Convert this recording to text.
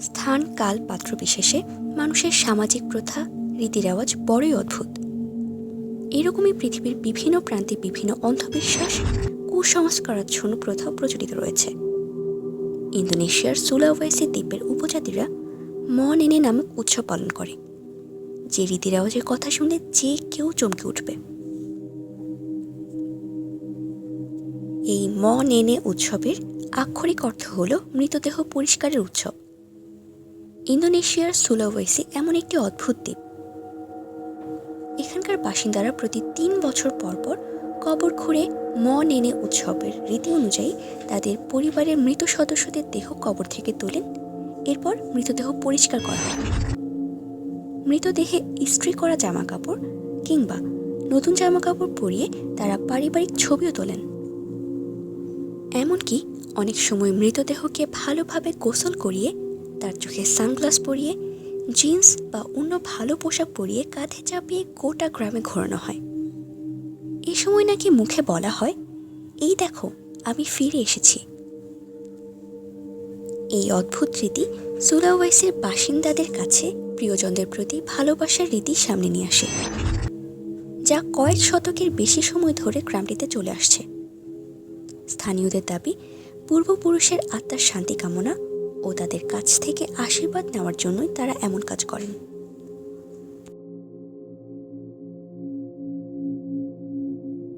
স্থান, কাল পাত্র বিশেষে মানুষের সামাজিক প্রথা, রীতিরেওয়াজ বড়ই অদ্ভুত। এরকমই পৃথিবীর বিভিন্ন প্রান্তে বিভিন্ন অন্ধবিশ্বাস, কুসংস্কারাচ্ছন্ন প্রথা প্রচলিত রয়েছে। ইন্দোনেশিয়ার সুলাওয়েসি দ্বীপের উপজাতিরা মনেনে নামক উৎসব পালন করে, যে রীতিরেওয়াজের কথা শুনলে যে কেউ চমকে উঠবে। এই ম নেনে উৎসবের আক্ষরিক অর্থ হল মৃতদেহ পরিষ্কারের উৎসব। ইন্দোনেশিয়ার সুলাওয়েসি এমন একটি অদ্ভুত দ্বীপ। এখানকার বাসিন্দারা প্রতি তিন বছর পর পর কবর খুঁড়ে ম নেনে উৎসবের রীতি অনুযায়ী তাদের পরিবারের মৃত সদস্যদের দেহ কবর থেকে তোলেন। এরপর মৃতদেহ পরিষ্কার করা হয়। মৃতদেহে ইস্ত্রি করা জামা কাপড় কিংবা নতুন জামা কাপড় পরিয়ে তারা পারিবারিক ছবিও তোলেন। এমনকি অনেক সময় মৃতদেহকে ভালোভাবে গোসল করিয়ে তার চোখে সানগ্লাস পরিয়ে, জিন্স বা অন্য ভালো পোশাক পরিয়ে কাঁধে চাপিয়ে গোটা গ্রামে ঘোরানো হয়। এই সময় নাকি মুখে বলা হয়, এই দেখো, আমি ফিরে এসেছি। এই অদ্ভুত রীতি সুলাওয়েসির বাসিন্দাদের কাছে প্রিয়জনদের প্রতি ভালোবাসার রীতি সামনে নিয়ে আসে, যা কয়েক শতকের বেশি সময় ধরে গ্রামটিতে চলে আসছে। স্থানীয়দের দাবি, পূর্বপুরুষের আত্মার শান্তি কামনা ও তাদের কাছ থেকে আশীর্বাদ নেওয়ার জন্যই তারা এমন কাজ করেন।